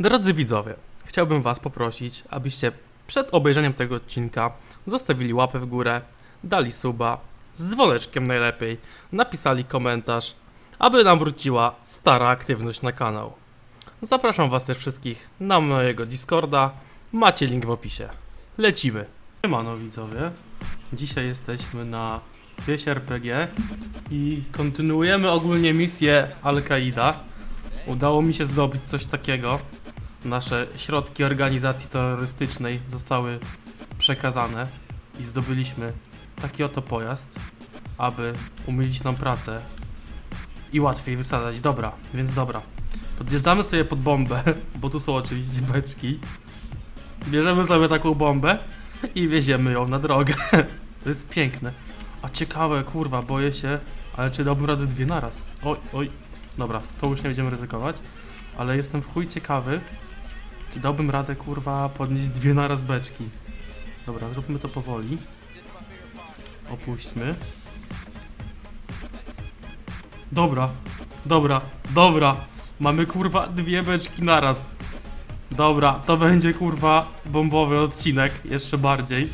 Drodzy widzowie, chciałbym Was poprosić, abyście przed obejrzeniem tego odcinka zostawili łapę w górę, dali suba, z dzwoneczkiem najlepiej, napisali komentarz, aby nam wróciła stara aktywność na kanał. Zapraszam Was też wszystkich na mojego Discorda, macie link w opisie. Lecimy! Siemano widzowie, dzisiaj jesteśmy na wieś RPG i kontynuujemy ogólnie misję Al-Qaida. Udało mi się zdobyć coś takiego. Nasze środki organizacji terrorystycznej zostały przekazane i zdobyliśmy taki oto pojazd, aby umylić nam pracę i łatwiej wysadzać. Dobra, więc dobra. Podjeżdżamy sobie pod bombę, bo tu są oczywiście beczki. Bierzemy sobie taką bombę i wieziemy ją na drogę. To jest piękne. A ciekawe, kurwa, boję się, ale czy dałbym radę dwie naraz? Oj, oj. Dobra, to już nie będziemy ryzykować, ale jestem w chuj ciekawy, czy dałbym radę, kurwa, podnieść dwie naraz beczki. Dobra, zróbmy to powoli. Opuśćmy. Dobra, dobra, dobra. Mamy, kurwa, dwie beczki naraz. Dobra, to będzie, kurwa, bombowy odcinek, jeszcze bardziej.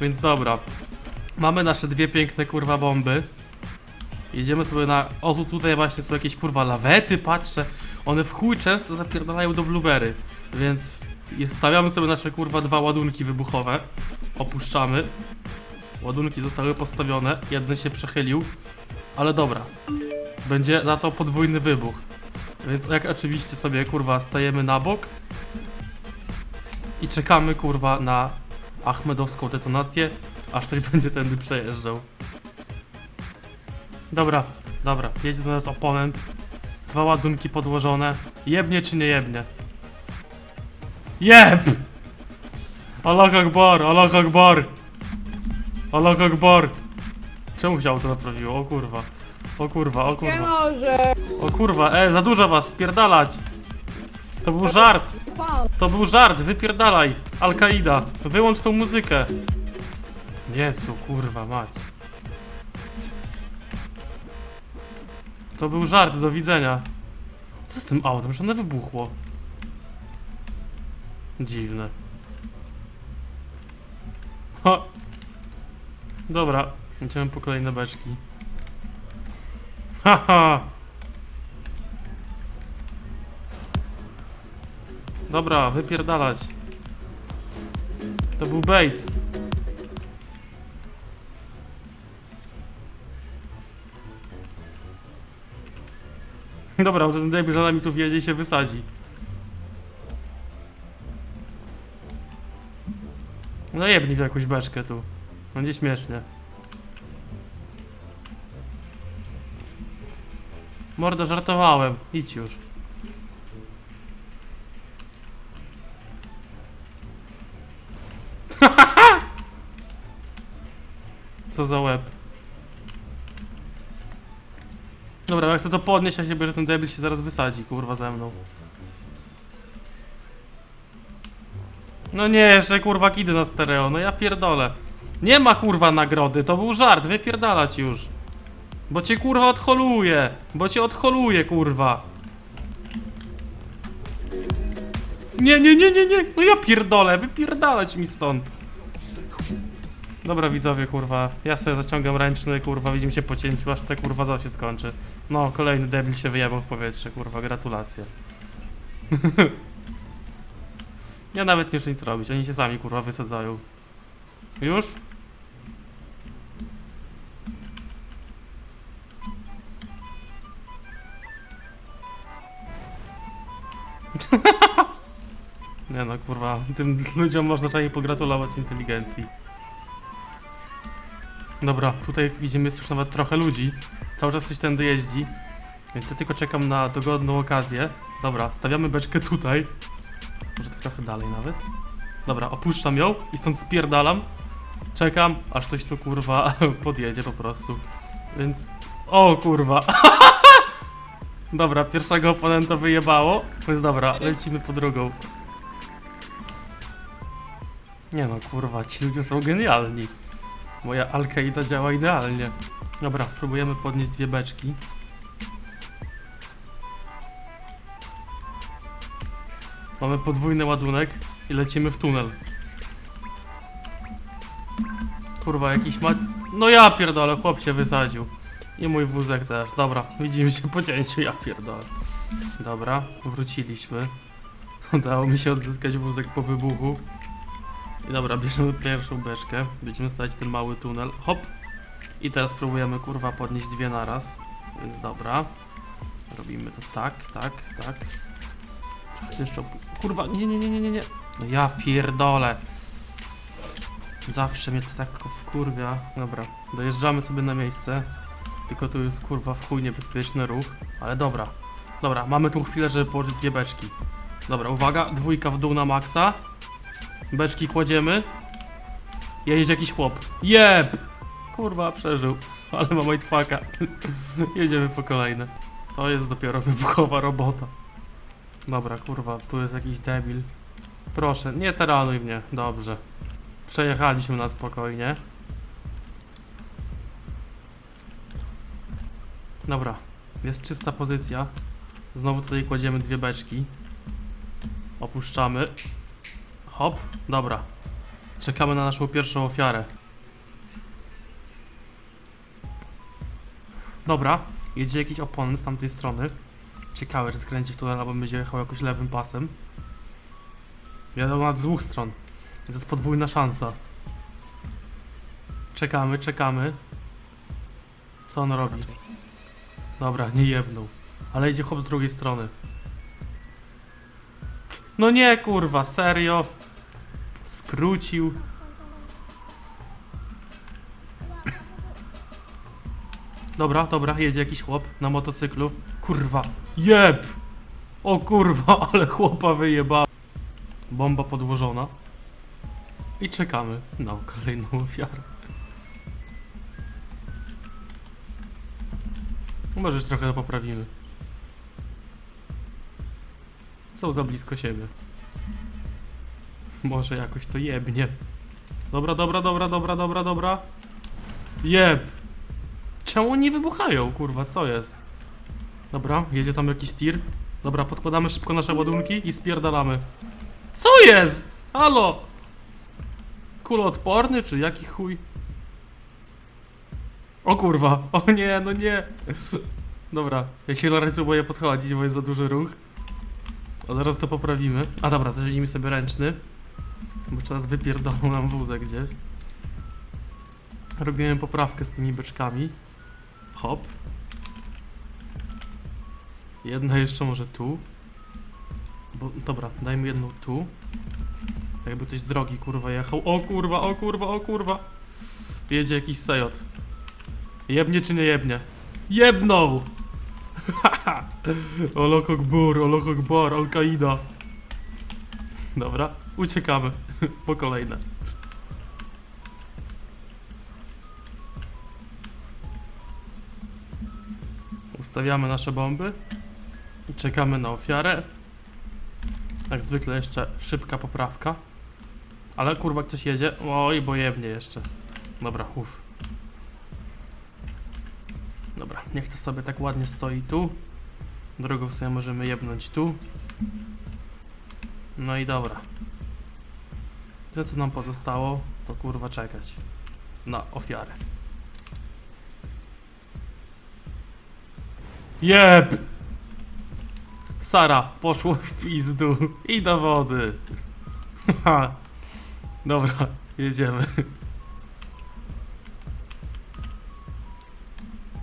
Więc dobra. Mamy nasze dwie piękne, kurwa, bomby. Jedziemy sobie na... O, tu tutaj właśnie są jakieś kurwa lawety, patrzę. One w chuj często zapierdalają do blueberry. Więc stawiamy sobie nasze kurwa dwa ładunki wybuchowe. Opuszczamy. Ładunki zostały postawione. Jeden się przechylił. Ale dobra. Będzie za to podwójny wybuch. Więc jak oczywiście sobie kurwa stajemy na bok. I czekamy kurwa na Ahmedowską detonację. Aż ktoś będzie tędy przejeżdżał. Dobra, dobra, jedzie do nas oponent. Dwa ładunki podłożone. Jebnie czy nie jebnie? Jeb! Allah Akbar, Allah Akbar! Allah Akbar! Czemu się auto naprawiło? O kurwa. O kurwa, o Nie kurwa. może, O kurwa, e, za dużo was, spierdalać! To był żart! pan. To był żart, wypierdalaj! Al-Qaida, wyłącz tą muzykę! Jezu, kurwa, mać. To był żart, do widzenia. Co z tym autem, że one wybuchło? Dziwne. Ha! Dobra, idziemy po kolejne beczki. Haha! Dobra, wypierdalać. To był bait. Dobra, ten debil za nami tu wjedzie i się wysadzi. No jebnij w jakąś beczkę tu. Będzie śmiesznie. Mordo, żartowałem. Idź już. Co za łeb. Dobra, jak chcę to podnieść, ja się bierze ten debil się zaraz wysadzi, kurwa, ze mną. No nie, jeszcze kurwa kidy na stereo, no ja pierdolę. Nie ma kurwa nagrody, to był żart, wypierdalać już. Bo cię kurwa odholuje, bo cię odholuje kurwa. Nie, nie, nie, nie, nie, no ja pierdolę, wypierdalać mi stąd. Dobra widzowie, kurwa, ja sobie zaciągam ręczny, kurwa, widzimy się po cięciu, aż te kurwa za się skończy. No, kolejny debil się wyjebał w powietrze, kurwa, gratulacje. ja nawet nie muszę nic robić, oni się sami, kurwa, wysadzają. Już? Nie no, kurwa, tym ludziom można czasami pogratulować inteligencji. Dobra, tutaj widzimy jest już nawet trochę ludzi. Cały czas coś tędy jeździ. Więc ja tylko czekam na dogodną okazję. Dobra, stawiamy beczkę tutaj. Trochę dalej nawet. Dobra, opuszczam ją i stąd spierdalam. Czekam, aż ktoś tu kurwa podjedzie po prostu. Więc. O kurwa. Dobra, pierwszego oponenta wyjebało. Więc dobra, lecimy po drugą. Nie no, kurwa, ci ludzie są genialni. Moja Al-Qaida działa idealnie. Dobra, próbujemy podnieść dwie beczki. Mamy podwójny ładunek i lecimy w tunel. Kurwa, jakiś ma... No ja pierdolę, chłop się wysadził. I mój wózek też. Dobra, widzimy się po cięciu, ja pierdolę. Dobra, wróciliśmy. Udało mi się odzyskać wózek po wybuchu. I dobra, bierzemy pierwszą beczkę. Będziemy stać ten mały tunel. Hop! I teraz próbujemy kurwa podnieść dwie naraz. Więc dobra. Robimy to tak, tak, tak. Jeszcze Kurwa, nie, nie, nie, nie, nie, nie. No ja pierdolę. Zawsze mnie to tak wkurwia. Dobra, dojeżdżamy sobie na miejsce. Tylko tu jest kurwa w chuj niebezpieczny ruch. Ale dobra. Dobra, mamy tu chwilę, żeby położyć dwie beczki. Dobra, uwaga, dwójka w dół na maksa. Beczki kładziemy. Jedzie jakiś chłop. Jeb! Kurwa, przeżył. Ale ma mindfucka. Jedziemy po kolejne. To jest dopiero wybuchowa robota. Dobra, kurwa, tu jest jakiś debil. Proszę, nie teranuj mnie. Dobrze. Przejechaliśmy na spokojnie. Dobra, jest czysta pozycja. Znowu tutaj kładziemy dwie beczki. Opuszczamy. Hop, dobra. Czekamy na naszą pierwszą ofiarę. Dobra, jedzie jakiś oponent z tamtej strony. Ciekawe, czy skręci w tunel, albo będzie jechał jakoś lewym pasem. Na z dwóch stron. To jest podwójna szansa. Czekamy, czekamy. Co on robi? Dobra, nie jebnął. Ale idzie chłop z drugiej strony. No nie, kurwa, serio? Skrócił. Dobra, dobra, jedzie jakiś chłop na motocyklu. Kurwa, jeb! O kurwa, ale chłopa wyjeba. Bomba podłożona. I czekamy na kolejną ofiarę. Może już trochę to poprawimy. Są za blisko siebie. Może jakoś to jebnie. Dobra, dobra, dobra, dobra, dobra, dobra. Jeb! Czemu nie wybuchają, kurwa, co jest? Dobra, jedzie tam jakiś tir. Dobra, podkładamy szybko nasze ładunki i spierdalamy. Co jest? Halo? Kuloodporny, czy jaki chuj? O kurwa, o nie, no nie. Dobra, ja się na razie próbuję podchodzić, bo jest za duży ruch. A zaraz to poprawimy. A dobra, zacznijmy sobie ręczny. Bo teraz wypierdolą nam wózek gdzieś. Robimy poprawkę z tymi beczkami. Hop. Jedna jeszcze może tu. Bo, dobra, dajmy jedną tu. Jakby ktoś z drogi kurwa jechał. O kurwa, o kurwa, o kurwa. Jedzie jakiś sejot. Jebnie czy nie jebnie? Jebnął! Olokok bur, olokok bar, Al-Qaida. Dobra, uciekamy. Po kolejne. Ustawiamy nasze bomby czekamy na ofiarę. Jak zwykle jeszcze szybka poprawka. Ale kurwa ktoś jedzie. Oj, bo jebnie jeszcze. Dobra, uff. Dobra, niech to sobie tak ładnie stoi tu. Drugą sobie możemy jebnąć tu. No i dobra. To co nam pozostało, to kurwa czekać na ofiarę. Jeb! Sara, poszło w pizdu i do wody. Haha. Dobra, jedziemy.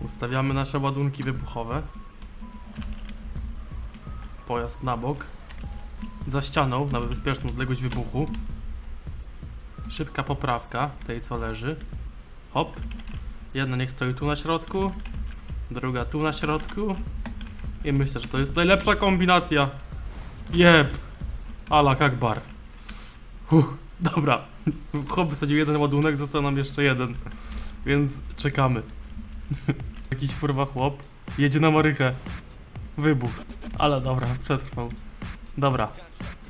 Ustawiamy nasze ładunki wybuchowe. Pojazd na bok. Za ścianą, na bezpieczną odległość wybuchu. Szybka poprawka tej, co leży. Hop. Jedna niech stoi tu na środku. Druga tu na środku. I myślę, że to jest najlepsza kombinacja. Jeb. Ala Akbar. Huh, dobra. Chłop wysadził jeden ładunek, został nam jeszcze jeden. Więc czekamy. Jakiś kurwa chłop jedzie na marychę. Wybuch. Ale dobra, przetrwał. Dobra.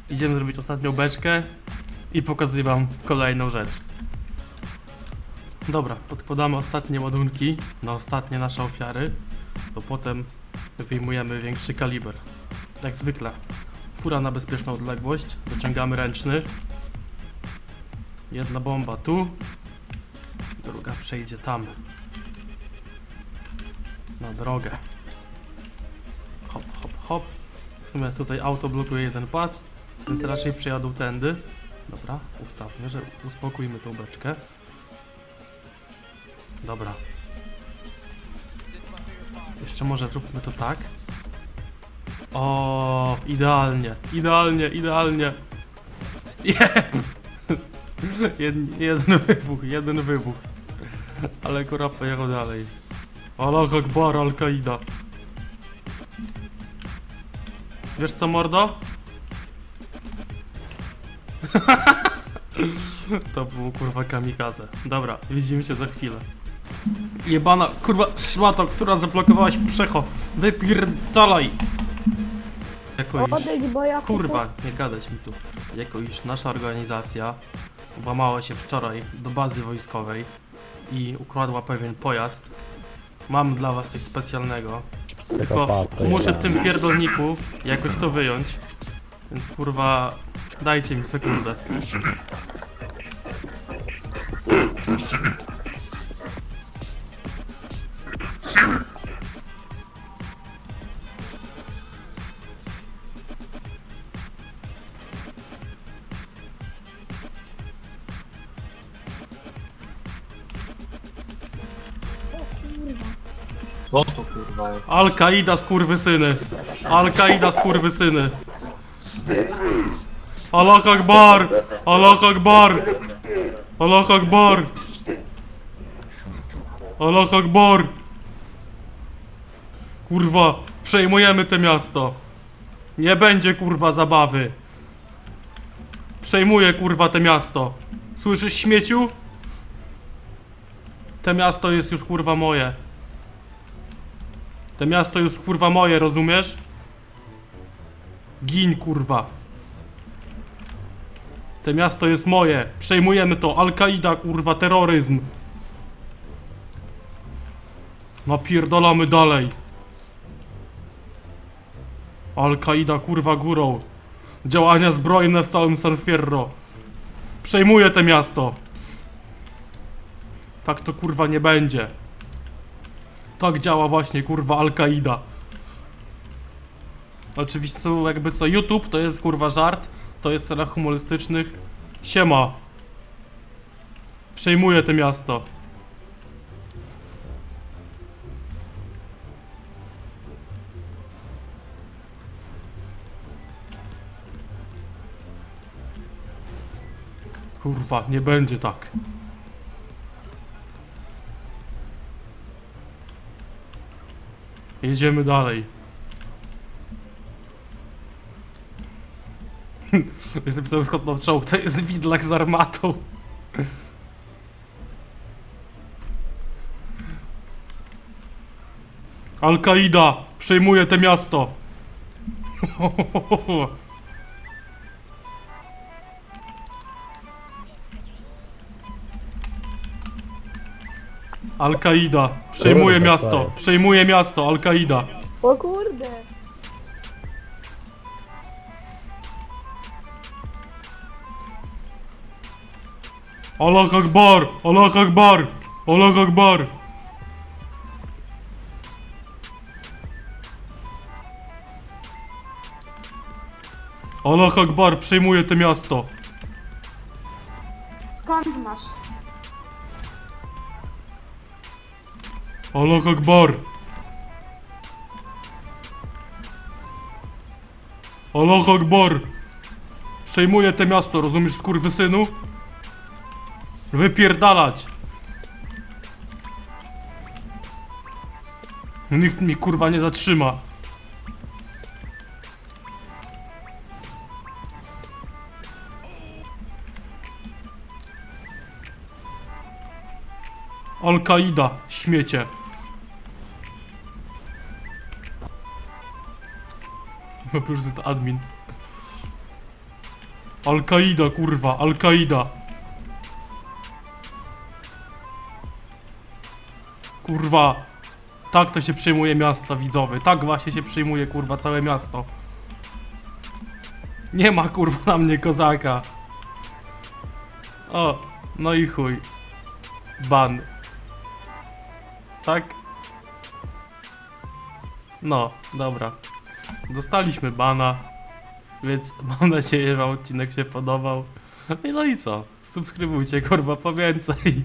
Idziemy zrobić ostatnią beczkę i pokazuję wam kolejną rzecz. Dobra, podkładamy ostatnie ładunki na ostatnie nasze ofiary, to potem wyjmujemy większy kaliber. Jak zwykle. Fura na bezpieczną odległość. Zaciągamy ręczny. Jedna bomba tu. Druga przejdzie tam. Na drogę. Hop, hop, hop. W sumie tutaj auto blokuje jeden pas, więc raczej przejadą tędy. Dobra, ustawmy, że uspokójmy tą beczkę. Dobra. Jeszcze może zróbmy to tak. O, idealnie, idealnie, idealnie. Jep! Jeden, jeden wybuch, jeden wybuch. Ale kura pojechał dalej. Allah Akbar, Al-Qaida. Wiesz co, mordo? To było kurwa kamikaze. Dobra, widzimy się za chwilę. Jebana, kurwa, szmato, która zablokowałaś przecho. Wypierdalaj! Jako iż... Odejdź, bo ja Kurwa, nie gadać mi tu. Jako iż nasza organizacja włamała się wczoraj do bazy wojskowej i ukradła pewien pojazd, mam dla was coś specjalnego. Tylko muszę w tym pierdolniku jakoś to wyjąć. Więc kurwa, dajcie mi sekundę. Co to kurwa jest? Al-Kaida skurwysyny! Al-Kaida skurwysyny! Allah Akbar! Allah Akbar! Allah Akbar! Allah Akbar! Kurwa, przejmujemy to miasto! Nie będzie kurwa zabawy! Przejmuję kurwa te miasto! Słyszysz śmieciu? Te miasto jest już kurwa moje. To miasto już kurwa moje, rozumiesz? Gin kurwa. To miasto jest moje. Przejmujemy to. Al-Kaida kurwa, terroryzm. Napierdolamy dalej. Al-Kaida kurwa górą. Działania zbrojne w całym San Fierro. Przejmuję to miasto. Tak to kurwa nie będzie. Tak działa właśnie kurwa Al-Kaida. Oczywiście jakby co YouTube to jest kurwa żart, to jest celach humorystycznych. Siema. Przejmuję to miasto. Kurwa, nie będzie tak. Jedziemy dalej. Jestem pytał skąd mam czołg, to jest widlak z armatą. Al-Kaida przejmuje to miasto. Al-Kaida przejmuje miasto, tak. przejmuje miasto, Al-Kaida. O kurde. Allah Akbar! Allah Akbar! Allah Akbar! Allah Akbar przejmuje to miasto. Allah Akbar! Allah Akbar! Przejmuje to miasto, rozumiesz, skurwysynu? Wypierdalać! Nikt mi kurwa nie zatrzyma. Al-Kaida, śmiecie. No plus jest admin. Al-Kaida, kurwa, Al-Kaida. Kurwa. Tak to się przejmuje miasta widzowy. Tak właśnie się przejmuje kurwa całe miasto. Nie ma kurwa na mnie kozaka. O, no i chuj. Ban. Tak? No, dobra. Dostaliśmy bana, więc mam nadzieję, że wam odcinek się podobał. No i co? Subskrybujcie kurwa po więcej.